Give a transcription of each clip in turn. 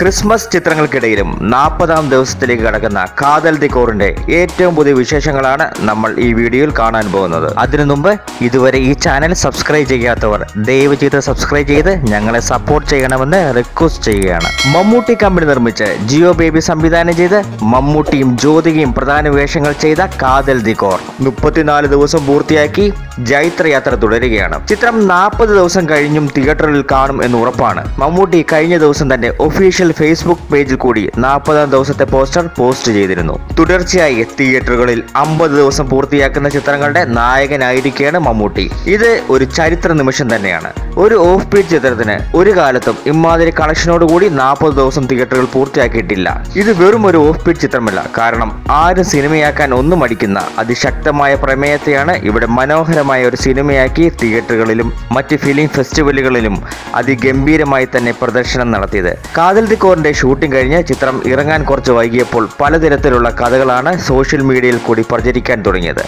Christmas ചിത്രങ്ങൾക്കിടയിലും നാൽപ്പതാം ദിവസത്തിലേക്ക് കടക്കുന്ന കാതൽ ദിക്കോറിന്റെ ഏറ്റവും പുതിയ വിശേഷങ്ങളാണ് നമ്മൾ ഈ വീഡിയോയിൽ കാണാൻ പോകുന്നത്. അതിനു മുമ്പ് ഇതുവരെ ഈ ചാനൽ സബ്സ്ക്രൈബ് ചെയ്യാത്തവർ ദയവ് ചെയ്ത് സബ്സ്ക്രൈബ് ചെയ്ത് ഞങ്ങളെ സപ്പോർട്ട് ചെയ്യണമെന്ന് റിക്വസ്റ്റ് ചെയ്യുകയാണ്. മമ്മൂട്ടി കമ്പനി നിർമ്മിച്ച് ജിയോ ബേബി സംവിധാനം ചെയ്ത് മമ്മൂട്ടിയും ജ്യോതികയും പ്രധാന വേഷങ്ങൾ ചെയ്ത കാതൽ ദിക്കോർ മുപ്പത്തിനാല് ദിവസം പൂർത്തിയാക്കി ജൈത്രയാത്ര തുടരുകയാണ്. ചിത്രം നാൽപ്പത് ദിവസം കഴിഞ്ഞും തിയേറ്ററിൽ കാണും എന്ന് ഉറപ്പാണ്. മമ്മൂട്ടി കഴിഞ്ഞ ദിവസം തന്നെ ഒഫീഷ്യൽ ഫേസ്ബുക്ക് പേജിൽ കൂടി നാൽപ്പതാം ദിവസത്തെ പോസ്റ്റർ പോസ്റ്റ് ചെയ്തിരുന്നു. തുടർച്ചയായി തിയേറ്ററുകളിൽ അമ്പത് ദിവസം പൂർത്തിയാക്കുന്ന ചിത്രങ്ങളുടെ നായകനായിരിക്കുകയാണ് മമ്മൂട്ടി. ഇത് ഒരു ചരിത്ര നിമിഷം തന്നെയാണ്. ഒരു ഓഫ് ബീറ്റ് ചിത്രത്തിന് ഒരു കാലത്തും ഇമാതിരി കളക്ഷനോട് കൂടി നാൽപ്പത് ദിവസം തിയേറ്ററുകൾ പൂർത്തിയാക്കിയിട്ടില്ല. ഇത് വെറും ഒരു ഓഫ് ബീറ്റ് ചിത്രമല്ല. കാരണം ആരും സിനിമയാക്കാൻ ഒന്നും അടിക്കുന്ന അതിശക്തമായ പ്രമേയത്തെയാണ് ഇവിടെ മനോഹരമായ ഒരു സിനിമയാക്കി തിയേറ്ററുകളിലും മറ്റ് ഫിലിം ഫെസ്റ്റിവലുകളിലും അതിഗംഭീരമായി തന്നെ പ്രദർശനം നടത്തിയത്. കാതൽ ദിക്കോറിന്റെ ഷൂട്ടിംഗ് കഴിഞ്ഞ് ചിത്രം ഇറങ്ങാൻ കുറച്ച് വൈകിയപ്പോൾ പലതരത്തിലുള്ള കഥകളാണ് സോഷ്യൽ മീഡിയയിൽ കൂടി പ്രചരിക്കാൻ തുടങ്ങിയത്.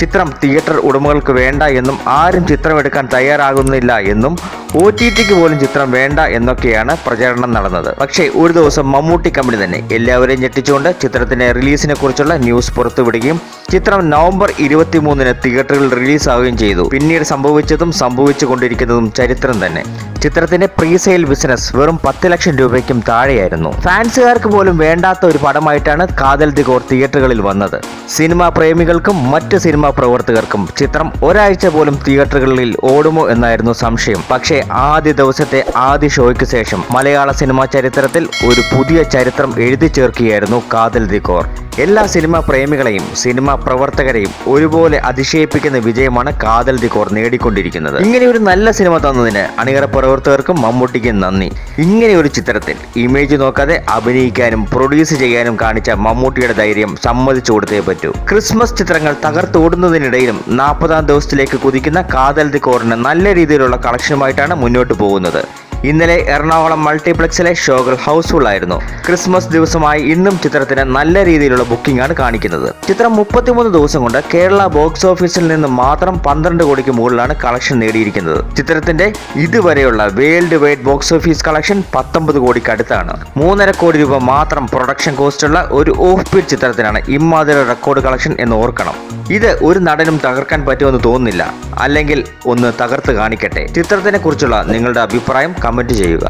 ചിത്രം തിയേറ്റർ ഉടമകൾക്ക് വേണ്ട എന്നും ആരും ചിത്രമെടുക്കാൻ തയ്യാറാകുന്നില്ല എന്നും ഒ ടി ടിക്ക് പോലും ചിത്രം വേണ്ട എന്നൊക്കെയാണ് പ്രചാരണം നടന്നത്. പക്ഷേ ഒരു ദിവസം മമ്മൂട്ടി കമ്പനി തന്നെ എല്ലാവരെയും ഞെട്ടിച്ചുകൊണ്ട് ചിത്രത്തിന്റെ റിലീസിനെ കുറിച്ചുള്ള ന്യൂസ് പുറത്തുവിടുകയും ചിത്രം നവംബർ ഇരുപത്തി മൂന്നിന് തിയേറ്ററിൽ റിലീസാവുകയും ചെയ്തു. പിന്നീട് സംഭവിച്ചതും സംഭവിച്ചു കൊണ്ടിരിക്കുന്നതും ചരിത്രം തന്നെ. ചിത്രത്തിന്റെ പ്രീസെയിൽ ബിസിനസ് വെറും പത്ത് ലക്ഷം രൂപയ്ക്കും താഴെയായിരുന്നു. ഫാൻസുകാർക്ക് പോലും വേണ്ടാത്ത ഒരു പടമായിട്ടാണ് കാതൽ ദിഗോർ തിയേറ്ററുകളിൽ വന്നത്. സിനിമാ പ്രേമികൾക്കും മറ്റ് സിനിമാ പ്രവർത്തകർക്കും ചിത്രം ഒരാഴ്ച പോലും തിയേറ്ററുകളിൽ ഓടുമോ എന്നായിരുന്നു സംശയം. പക്ഷേ ആദ്യ ദിവസത്തെ ആദ്യ ഷോയ്ക്ക് ശേഷം മലയാള സിനിമാ ചരിത്രത്തിൽ ഒരു പുതിയ ചരിത്രം എഴുതി ചേർക്കുകയായിരുന്നു കാതൽ ദിഗോർ. എല്ലാ സിനിമാ പ്രേമികളെയും സിനിമാ പ്രവർത്തകരെയും ഒരുപോലെ അതിശയിപ്പിക്കുന്ന വിജയമാണ് കാതൽ ദിക്കോർ നേടിക്കൊണ്ടിരിക്കുന്നത്. ഇങ്ങനെ ഒരു നല്ല സിനിമ തന്നതിന് അണിയറ പ്രവർത്തകർക്കും മമ്മൂട്ടിക്കും നന്ദി. ഇങ്ങനെ ഒരു ചിത്രത്തിൽ ഇമേജ് നോക്കാതെ അഭിനയിക്കാനും പ്രൊഡ്യൂസ് ചെയ്യാനും കാണിച്ച മമ്മൂട്ടിയുടെ ധൈര്യം സമ്മതിച്ചു കൊടുത്തേ പറ്റൂ. ക്രിസ്മസ് ചിത്രങ്ങൾ തകർത്തോടുന്നതിനിടയിലും നാൽപ്പതാം ദിവസത്തിലേക്ക് കുതിക്കുന്ന കാതൽ ദിക്കോറിന് നല്ല രീതിയിലുള്ള കളക്ഷനുമായിട്ടാണ് മുന്നോട്ട് പോകുന്നത്. ഇന്നലെ എറണാകുളം മൾട്ടിപ്ലക്സിലെ ഷോകൾ ഹൗസ്ഫുൾ ആയിരുന്നു ക്രിസ്മസ് ദിവസമായി ഇന്നും ചിത്രത്തിന് നല്ല രീതിയിലുള്ള ബുക്കിംഗ് ആണ് കാണിക്കുന്നത്. ചിത്രം മുപ്പത്തിമൂന്ന് ദിവസം കൊണ്ട് കേരള ബോക്സ് ഓഫീസിൽ നിന്ന് മാത്രം പന്ത്രണ്ട് കോടിക്ക് മുകളിലാണ് കളക്ഷൻ നേടിയിരിക്കുന്നത്. ചിത്രത്തിന്റെ ഇതുവരെയുള്ള world wide box office collection പത്തൊമ്പത് കോടിക്ക് അടുത്താണ്. മൂന്നര കോടി രൂപ മാത്രം പ്രൊഡക്ഷൻ കോസ്റ്റ് ഉള്ള ഒരു ഓഫ് ബീറ്റ് ചിത്രത്തിനാണ് ഇമ്മാതിരി റെക്കോർഡ് കളക്ഷൻ എന്ന് ഓർക്കണം. ഇത് ഒരു നടനും തകർക്കാൻ പറ്റുമെന്ന് തോന്നുന്നില്ല. അല്ലെങ്കിൽ ഒന്ന് തകർത്ത് കാണിക്കട്ടെ. ചിത്രത്തിനെ കുറിച്ചുള്ള നിങ്ങളുടെ അഭിപ്രായം കമന്റ് ചെയ്യുക.